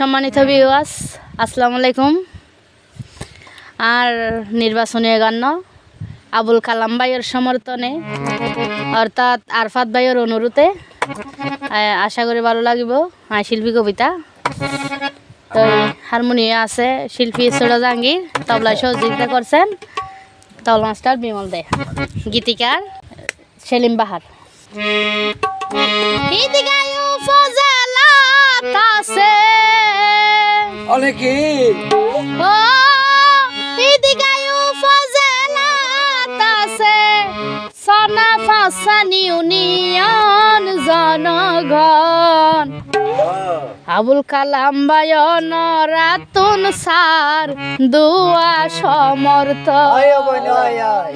সম্মানিত বিওয়াস আসসালামু আলাইকুম। আর নির্বাচনী গান্য আবুল কালাম ভাইয়ের সমর্থনে, অর্থাৎ আরফাত ভাইয়ের অনুরোধে আশা করি ভালো লাগিব আর শিল্পী কবিতা। তো হারমোনিয়া আছে, শিল্পী সোরা জাহাঙ্গীর তবলায় সহযোগিতা করছেন, তবলা মাস্টার বিমল দে, গীতিকার সেলিম বাহার। উপজেলাত আছে। অনেকে। ও ইদিগাই উপজেলাত আছে সনা ফাসান ইউনিয়ন জনগণ। আবুল কালাম বায়ন রাতুন সার দুয়া সমর্থ আয় বইন আয় আয়।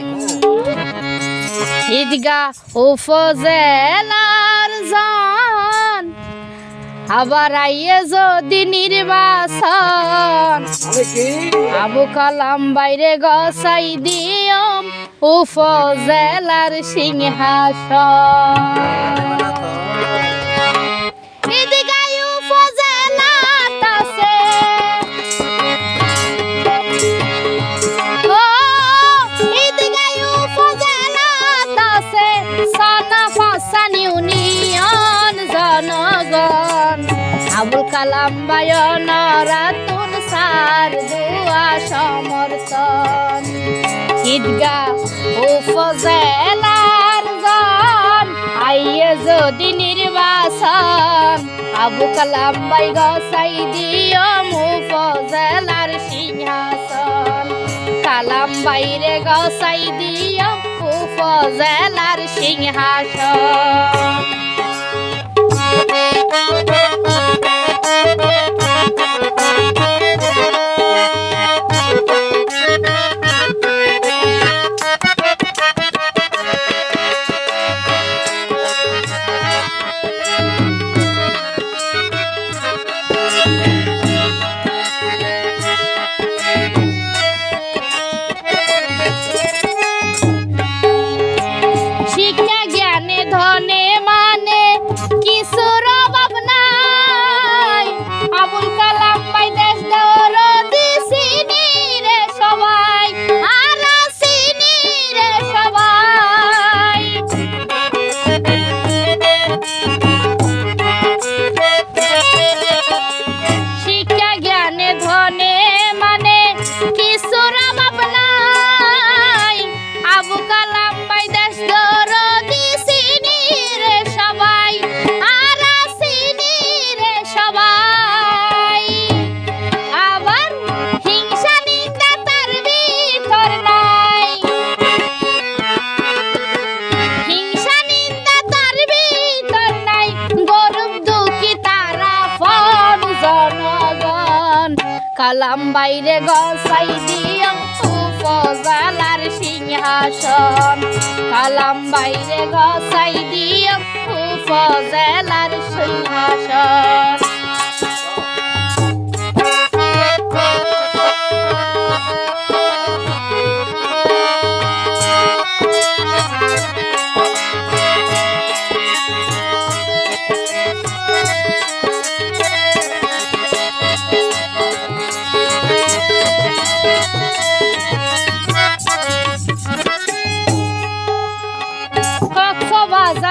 ঈদগা উপজেলার জন। আবার আইয়ে যদি নির্বাচন অনেকে আবু কালাম বাইরে গসাই দিয়ম উপজেলার সিংহাসন। আবুল কালাম বায়ন রাতুন সার, দুয়া সমর্থন। ঈদগা উপজেলার জন, আইয়ে যদি নির্বাচন আবু কালাম বাই গসাই দিয়ম উপজেলার সিংহাসন। কালাম বাইরে গসাই দিয়ম উপজেলার সিংহাসন। কালাম বাইরে গসাই দিয়ম উপজালার সিংহাসন। কালাম বাইরে গসাই দিয়ম উপজালার সিংহাসন।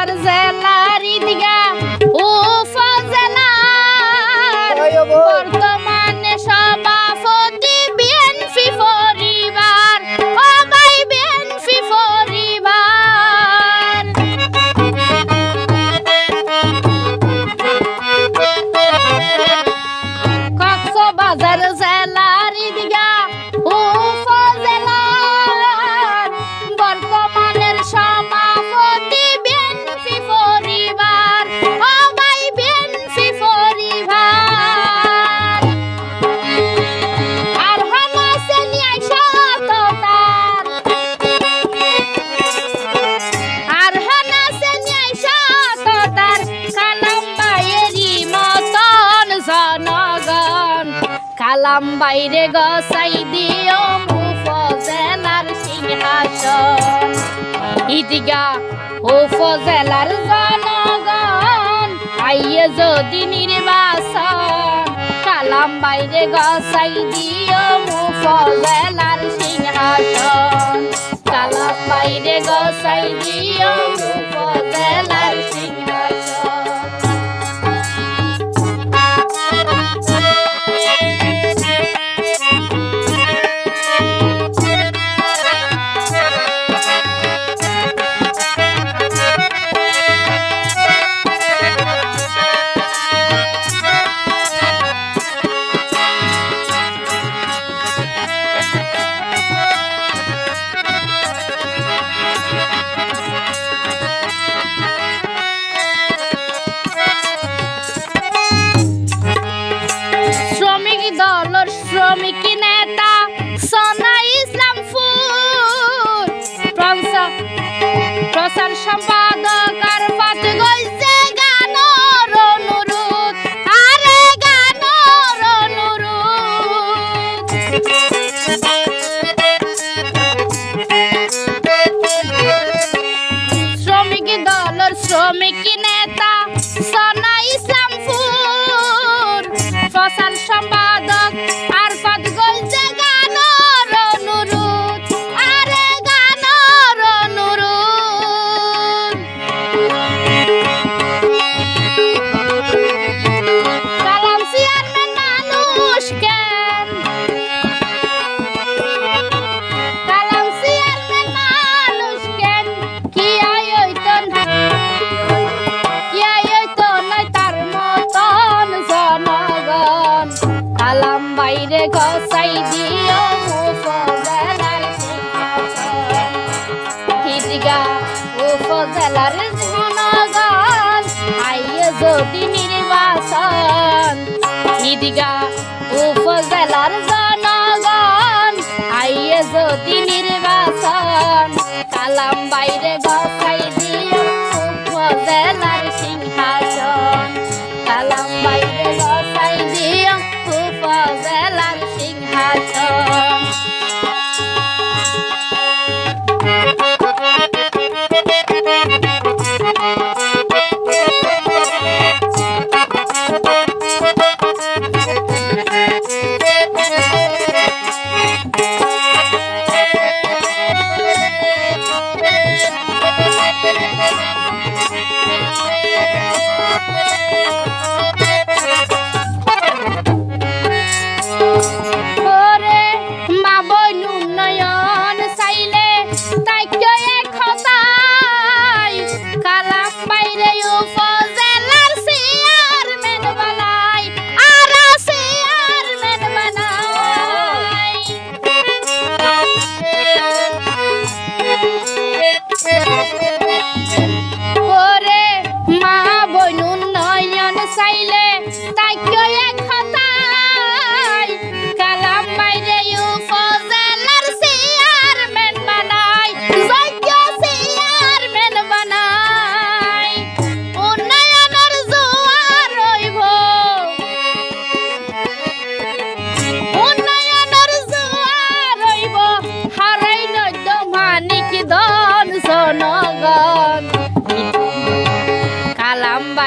জেলার ঈদগা বাইরে গসাই দিও উপজেলার সিংহাসন। ঈদগা উপজেলার জনগণ, আইয়ে যদি নির্বাচন কালাম বাইরে গসাই দিও মুফজেলার সিংহাসন। কালাম বাইরে গসাই দিও নেতা সনা কালাম বাইরে গসাই দিও উপজেলার হিজগা উপজেলার জনগণ আইয়ে যদি নির্বাচন। ঈদগা উপজেলার জনগণ, আইয়ে যদি নির্বাচন। কালাম বাইরে গসাই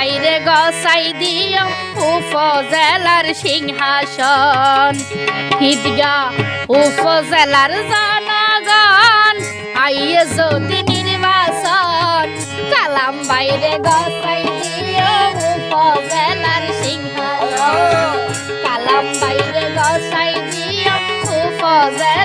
বাইরে গসাই দিও উপজেলার সিংহাসন। ঈদগা উপজেলার জনগণ, আইয়ে যদি নির্বাচন কালাম বাইরে গসাই দিও উপজেলার সিংহাসন। কালাম বাইরে গসাই দিও উপজেলার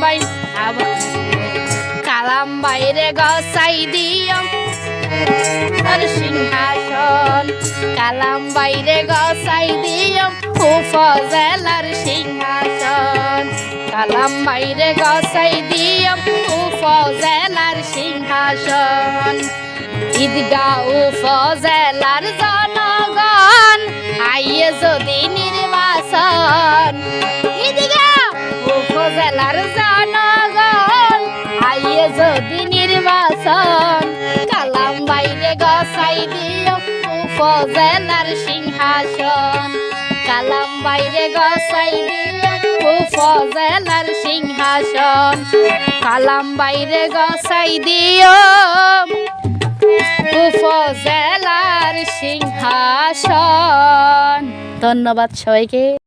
কালাম বাই আবুল কালাম বাইরে গসাই দিয়ম। আর সিংহাসন কালাম বাইরে গসাই দিয়ম। উপজেলার সিংহাসন কালাম বাইরে গসাই দিয়ম। উপজেলার সিংহাসন, ঈদগাঁও উপজেলার জনগণ। আইয়ে যদি নির্বাচন, ঈদগাঁও উপজেলার আইয়ে যদি নির্বাচন কালাম বাইরে গসাই দিও উপজেলার সিংহাসন। কালাম বাইরে গসাই দিও উপজেলার সিংহাসন। কালাম বাইরে গসাই দিও উপজেলার সিংহাসন। ধন্যবাদ সবাইকে।